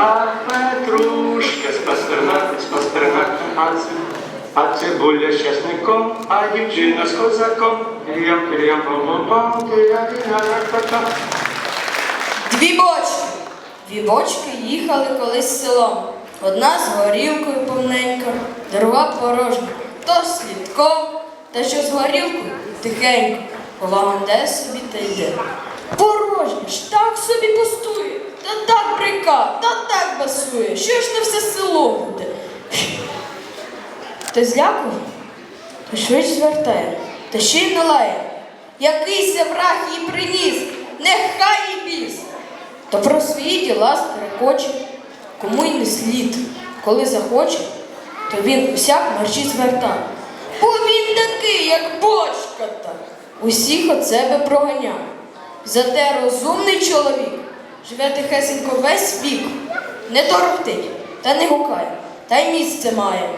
а петрушка з пастернаком, з пастернаком, а це, а цибуля з часником, а дівчина з козаком. Кирям, кирям, пом-пом-пом, кирям, кирям, пом-пом. Дві бочки. Дві бочки їхали колись селом. Одна з горілкою повненька, друга порожня, то слідком, та що з горілкою тихенько, полагоде собі та йде. Порожня ж так собі пустує, та так брика, та так басує, що ж не все село буде. Ти злякав? То швидше звертає, та ще й налає. Якийся враг їй приніс, нехай і біс. То про свої діла стерекоче, кому й не слід. Коли захоче, то він усяк мерчі зверта. Бо він такий, як бочка та. Усіх от себе проганяє. Зате розумний чоловік живе тихесенько весь вік, не торохтить та не гукає, та й місце має.